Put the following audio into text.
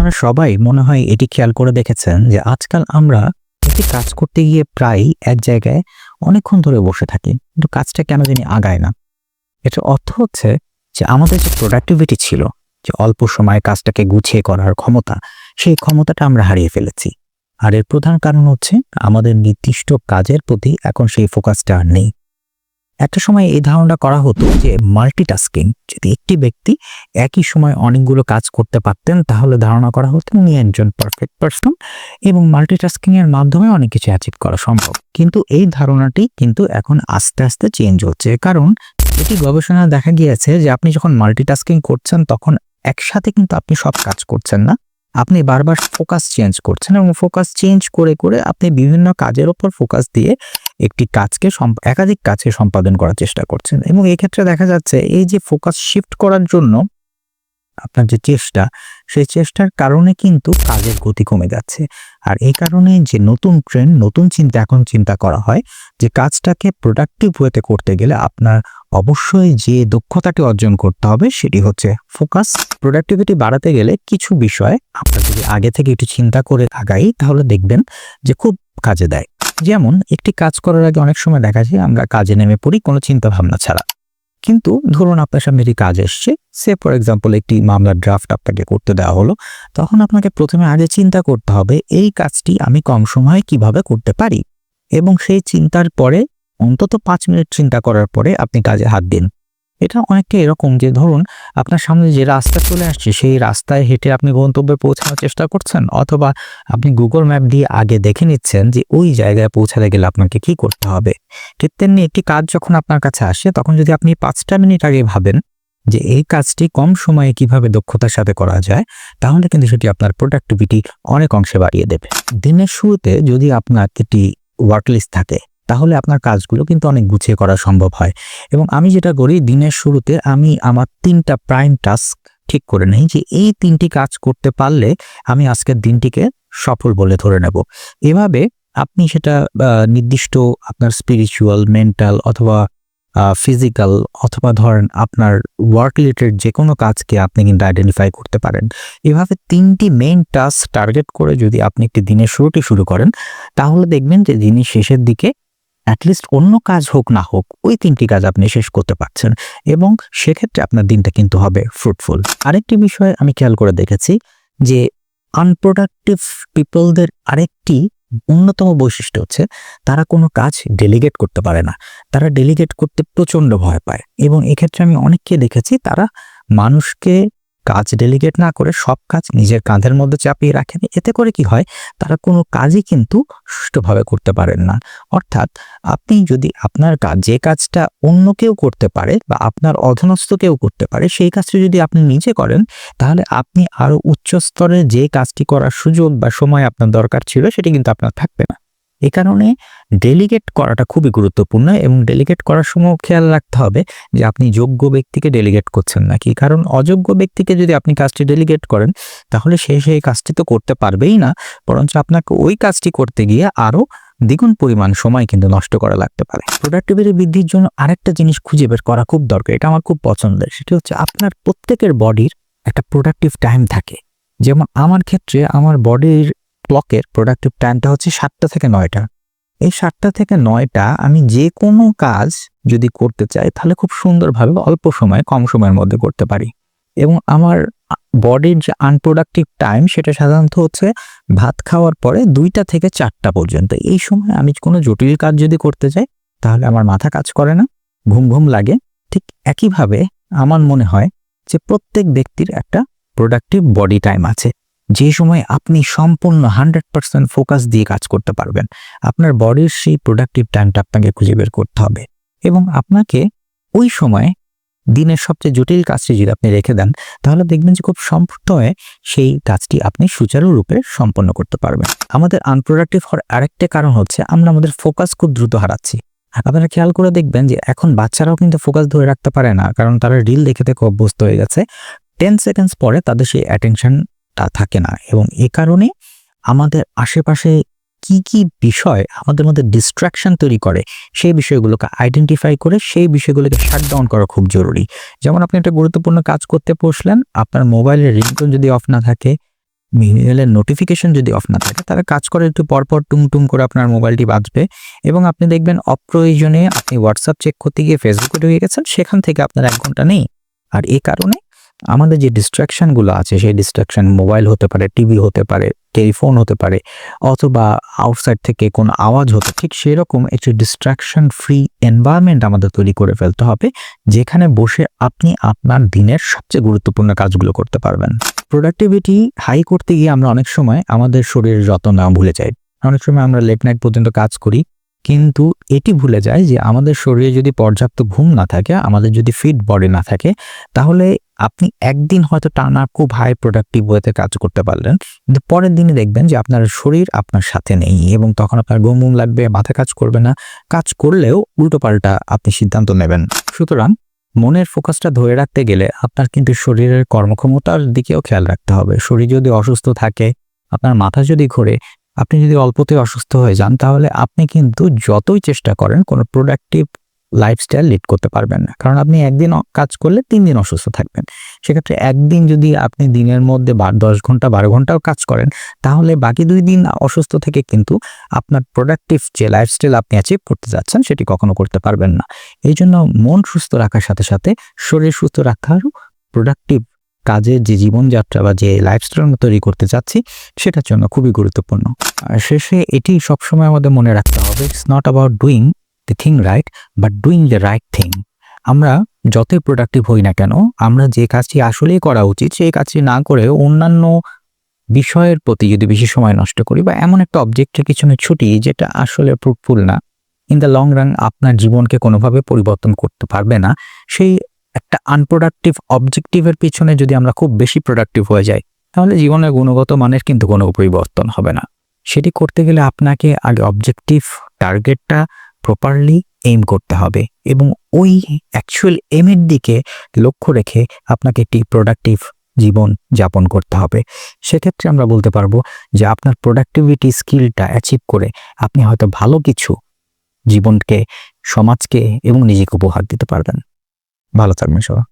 আপনারা সবাই মনে হয় এটি খেয়াল করে দেখেছেন যে আজকাল আমরা একটি কাজ করতে গিয়ে প্রায় এক জায়গায় অনেকক্ষণ ধরে বসে থাকি, কিন্তু কাজটা কেন জানি আগায় না। এটার অর্থ হচ্ছে যে আমাদের যে প্রোডাক্টিভিটি ছিল, যে অল্প সময়ে কাজটাকে গুছিয়ে করার ক্ষমতা, সেই ক্ষমতাটা আমরা হারিয়ে ফেলেছি। আর এর প্রধান কারণ হচ্ছে আমাদের নির্দিষ্ট কাজের প্রতি এখন সেই ফোকাসটা আর নেই। একটা সময় এই ধারণা করা হতো যে মাল্টিটাস্কিং যদি একটি ব্যক্তি একই সময় অনেকগুলো কাজ করতে পারতেন, তাহলে ধারণা করা হতো উনি একজন পারফেক্ট পারসন এবং মাল্টিটাস্কিং এর মাধ্যমে অনেক কিছু অ্যাচিভ করা সম্ভব। কিন্তু এই ধারণাটি কিন্তু এখন আস্তে আস্তে চেঞ্জ হচ্ছে। কারণ এটি গবেষণা দেখা গিয়েছে যে আপনি যখন মাল্টিটাস্কিং করছেন, তখন একসাথে কিন্তু আপনি সব কাজ করছেন না। আপনি বারবার ফোকাস চেঞ্জ করছেন এবং ফোকাস চেঞ্জ করে করে আপনি বিভিন্ন কাজের ওপর ফোকাস দিয়ে একটি কাজকে একাধিক কাজকে সম্পাদন করার চেষ্টা করছেন। এবং এই ক্ষেত্রে দেখা যাচ্ছে এই যে ফোকাস শিফট করার জন্য আপনার যে চেষ্টা, সেই চেষ্টার কারণে কিন্তু কাজের গতি কমে যাচ্ছে। আর এই কারণে যে নতুন ট্রেন্ড নতুন চিন্তা, এখন চিন্তা করা হয় যে কাজটাকে প্রোডাক্টিভ ওয়েতে করতে গেলে আপনার অবশ্যই যে দক্ষতাটি অর্জন করতে হবে সেটি হচ্ছে ফোকাস প্রোডাক্টিভিটি বাড়াতে গেলে কিছু বিষয় আপনার যদি আগে থেকে একটু চিন্তা করে আগাই, তাহলে দেখবেন যে খুব কাজে দেয়। যেমন একটি কাজ করার আগে অনেক সময় দেখা যায় আমরা কাজে নেমে পড়ি কোনো চিন্তা ভাবনা ছাড়া। কিন্তু ধরুন আপনার সামনে একটি কাজ এসছে, সে ফর এক্সাম্পল একটি মামলার ড্রাফট আপনাকে করতে দেওয়া হলো, তখন আপনাকে প্রথমে আগে চিন্তা করতে হবে, এই কাজটি আমি কম সময়ে কীভাবে করতে পারি? এবং সেই চিন্তার পরে অন্তত পাঁচ মিনিট চিন্তা করার পরে আপনি কাজে হাত দিন। এটা অনেকটা এরকম যে ধরুন, আপনার সামনে যে রাস্তা চলে আসছে, সেই রাস্তায় হেঁটে আপনি গন্তব্যে পৌঁছানোর চেষ্টা করছেন, অথবা আপনি গুগল ম্যাপ দিয়ে আগে দেখে নিচ্ছেন যে ওই জায়গায় পৌঁছাতে গেলে আপনাকে কি করতে হবে। ঠিক তেমনি একটি কাজ যখন আপনার কাছে আসে, তখন যদি আপনি পাঁচটা মিনিট আগে ভাবেন যে এই কাজটি কম সময়ে কীভাবে দক্ষতার সাথে করা যায়, তাহলে কিন্তু সেটি আপনার প্রোডাক্টিভিটি অনেক অংশে বাড়িয়ে দেবে। দিনের শুরুতে যদি আপনার একটি ওয়ার্ক লিস্ট থাকে তাহলে আপনার কাজগুলো কিন্তু অনেক গুছিয়ে করা সম্ভব হয়। এবং আমি যেটা করি, দিনের শুরুতে আমি আমার তিনটা প্রাইম টাস্ক ঠিক করে নেই যে এই তিনটি কাজ করতে পারলে আমি আজকের দিনটিকে সফল বলে ধরে নেব। এভাবে আপনি সেটা নির্দিষ্ট আপনার স্পিরিচুয়াল মেন্টাল অথবা ফিজিক্যাল অথবা ধরেন আপনার ওয়ার্ক রিলেটেড যে কোনো কাজকে আপনি কিন্তু আইডেন্টিফাই করতে পারেন। এভাবে তিনটি মেইন টাস্ক টার্গেট করে যদি আপনি একটি দিনের শুরুটি শুরু করেন, তাহলে দেখবেন যে দিনের শেষের দিকে অ্যাটলিস্ট অন্য কাজ হোক না হোক, ওই তিনটি কাজ আপনি শেষ করতে পারছেন এবং সেক্ষেত্রে আপনার দিনটা কিন্তু হবে ফ্রুটফুল আরেকটি বিষয় আমি খেয়াল করে দেখেছি যে আনপ্রোডাক্টিভ পিপলদের আরেকটি অন্যতম বৈশিষ্ট্য হচ্ছে তারা কোনো কাজ ডেলিগেট করতে পারে না। তারা ডেলিগেট করতে প্রচণ্ড ভয় পায় এবং এক্ষেত্রে আমি অনেককে দেখেছি তারা মানুষকে কাজ ডেলিগেট না করে সব কাজ নিজের কাঁধের মধ্যে চাপিয়ে রাখেন, এতে করে কি হয়? তারা কোনো কাজই কিন্তু সুষ্ঠুভাবে করতে পারেন না। অর্থাৎ আপনি যদি আপনার কাজ, যে কাজটা অন্য কেউ করতে পারে বা আপনার অধীনস্থ কেউ করতে পারে, সেই কাজটি যদি আপনি নিজে করেন, তাহলে আপনি আরও উচ্চ স্তরে যে কাজটি করার সুযোগ বা সময় আপনার দরকার ছিল, সেটি কিন্তু আপনার থাকবে না। এ কারণে ডেলিগেট করাটা খুবই গুরুত্বপূর্ণ এবং ডেলিগেট করার সময় খেয়াল রাখতে হবে যে আপনি যোগ্য ব্যক্তিকে ডেলিগেট করছেন নাকি। কারণ অযোগ্য ব্যক্তিকে যদি আপনি কাজটি ডেলিগেট করেন, তাহলে সে সেই কাজটি তো করতে পারবেই না। বরঞ্চ আপনাকে ওই কাজটি করতে গিয়ে আরও দ্বিগুণ পরিমাণ সময় কিন্তু নষ্ট করা লাগতে পারে। প্রোডাক্টিভিটি বৃদ্ধির জন্য আরেকটা জিনিস খুঁজে বের করা খুব দরকার, এটা আমার খুব পছন্দের। সেটি হচ্ছে আপনার প্রত্যেকের বডির একটা প্রোডাক্টিভ টাইম থাকে। যেমন আমার ক্ষেত্রে আমার বডির ক্লকের প্রোডাক্টিভ টাইমটা হচ্ছে সাতটা থেকে নয়টা। এই সাতটা থেকে নয়টা আমি যে কোনো কাজ যদি করতে চাই, তাহলে খুব সুন্দরভাবে অল্প সময়ে কম সময়ের মধ্যে করতে পারি। এবং আমার বডির যে আনপ্রোডাক্টিভ টাইম সেটা সাধারণত হচ্ছে ভাত খাওয়ার পরে দুইটা থেকে চারটা পর্যন্ত। এই সময় আমি কোনো জটিল কাজ যদি করতে চাই, তাহলে আমার মাথা কাজ করে না, ঘুম ঘুম লাগে। ঠিক একইভাবে আমার মনে হয় যে প্রত্যেক ব্যক্তির একটা প্রোডাক্টিভ বডি টাইম আছে। যে সময় আপনি সম্পূর্ণ হান্ড্রেড পার্সেন্ট ফোকাস দিয়ে কাজ করতে পারবেন, আপনার বডির সেই প্রোডাক্টিভ টাইমটা আপনাকে খুঁজে বের করতে হবে। এবং আপনাকে ওই সময় দিনের সবচেয়ে জটিল কাজটি যদি আপনি রেখে দেন, তাহলে দেখবেন যে খুব সম্পূর্ণয়ে সেই কাজটি আপনি সুচারুরূপে সম্পন্ন করতে পারবেন। আমাদের আনপ্রোডাক্টিভ হওয়ার আরেকটা কারণ হচ্ছে আমরা আমাদের ফোকাস খুব দ্রুত হারাচ্ছি। আপনারা খেয়াল করে দেখবেন যে এখন বাচ্চারাও কিন্তু ফোকাস ধরে রাখতে পারে না, কারণ তারা রিল দেখে দেখে অভ্যস্ত হয়ে গেছে। টেন সেকেন্ডস পরে তাদের সেই অ্যাটেনশনটা থাকে না। এবং এ কারণে আমাদের আশেপাশে কি কি বিষয় আমাদের মধ্যে ডিস্ট্রাকশন তৈরি করে, সেই বিষয়গুলোকে আইডেন্টিফাই করে, সেই বিষয়গুলোকে শাট ডাউন করা খুব জরুরি। যেমন আপনি একটা গুরুত্বপূর্ণ কাজ করতে বসলেন, আপনার মোবাইলের রিংটোন যদি অফ না থাকে ইমেলের নোটিফিকেশন যদি অফ না থাকে, তাহলে কাজ করে একটু পরপর টুম টুম করে আপনার মোবাইলটি বাজবে। এবং আপনি দেখবেন অপ্রয়োজনে আপনি হোয়াটসঅ্যাপ চেক করতে গিয়ে ফেসবুকে ঢুকে গেছেন, সেখান থেকে আপনার এক ঘণ্টা নেই। আর এ কারণে আমাদের যে ডিস্ট্রাকশনগুলো আছে, সেই ডিস্ট্রাকশন মোবাইল হতে পারে টিভি হতে পারে টেলিফোন হতে পারে, অথবা আউটসাইড থেকে কোনো আওয়াজ হতে, ঠিক সেরকম একটি ডিস্ট্রাকশন ফ্রি এনভায়রনমেন্ট আমাদের তৈরি করে ফেলতে হবে, যেখানে বসে আপনি আপনার দিনের সবচেয়ে গুরুত্বপূর্ণ কাজগুলো করতে পারবেন। প্রোডাক্টিভিটি হাই করতে গিয়ে আমরা অনেক সময় আমাদের শরীরের যত্ন নেওয়া ভুলে যাই। অনেক সময় আমরা লেট নাইট পর্যন্ত কাজ করি কিন্তু এটি ভুলে যায় যে আমাদের শরীরে যদি পর্যাপ্ত ঘুম না থাকে, আমাদের যদি ফিট বডি না থাকে, তাহলে আপনি একদিন হয়তো টানা খুব হাই প্রোডাক্টিভ ওয়েতে কাজ করতে পারলেন। কিন্তু পরের দিনে দেখবেন যে আপনার শরীর আপনার সাথে নেই এবং তখন আপনার ঘুম ঘুম লাগবে, মাথা কাজ করবে না। কাজ করলেও উল্টোপাল্টা আপনি সিদ্ধান্ত নেবেন। সুতরাং মনের ফোকাসটা ধরে রাখতে গেলে আপনার কিন্তু শরীরের কর্মক্ষমতার দিকেও খেয়াল রাখতে হবে। শরীর যদি অসুস্থ থাকে, আপনার মাথা যদি ঘোরে আপনি যদি অল্পতে অসুস্থ হয়ে যান, তাহলে আপনি কিন্তু যতই চেষ্টা করেন, কোনো প্রোডাক্টিভ লাইফস্টাইল লিড করতে পারবেন না। কারণ আপনি একদিন কাজ করলে তিন দিন অসুস্থ থাকবেন। সেক্ষেত্রে একদিন যদি আপনি দিনের মধ্যে বার, দশ ঘণ্টা, বারো ঘন্টাও কাজ করেন, তাহলে বাকি দুই দিন অসুস্থ থেকে কিন্তু আপনার প্রোডাক্টিভ যে লাইফস্টাইল আপনি অ্যাচিভ করতে যাচ্ছেন, সেটি কখনো করতে পারবেন না। এই জন্য মন সুস্থ রাখার সাথে সাথে শরীর সুস্থ রাখারও প্রোডাক্টিভ কাজের যে জীবনযাত্রা বা যে লাইফস্টাইল আমরা তৈরি করতে চাচ্ছি, সেটার জন্য খুবই গুরুত্বপূর্ণ। আর শেষে এটি সবসময় আমাদের মনে রাখতে হবে it's not about doing the thing right but doing the right thing আমরা যতই প্রোডাক্টিভ হই না কেন, আমরা যে কাজটি আসলেই করা উচিত, সেই কাজটি না করে অন্যান্য বিষয়ের প্রতি যদি বেশি সময় নষ্ট করি বা এমন একটা অবজেক্টের পিছনে ছুটি যেটা আসলে ফ্রুটফুল না ইন দ্য লং রান আপনার জীবনকে কোনোভাবে পরিবর্তন করতে পারবে না, সেই একটা আনপ্রোডাক্টিভ অবজেক্টিভের পিছনে যদি আমরা খুব বেশি প্রোডাক্টিভ হয়ে যাই, তাহলে জীবনের গুণগত মানের কিন্তু কোনো পরিবর্তন হবে না। সেটি করতে গেলে আপনাকে আগে অবজেক্টিভ টার্গেটটা প্রপারলি এইম করতে হবে এবং ওই অ্যাকচুয়াল এমের দিকে লক্ষ্য রেখে আপনাকে একটি প্রোডাক্টিভ জীবন যাপন করতে হবে। সেক্ষেত্রে আমরা বলতে পারব যে আপনার প্রোডাক্টিভিটি স্কিলটা অ্যাচিভ করে আপনি হয়তো ভালো কিছু জীবনকে, সমাজকে এবং নিজেকে উপহার দিতে পারবেন। ভালো থাকবেন সবাই।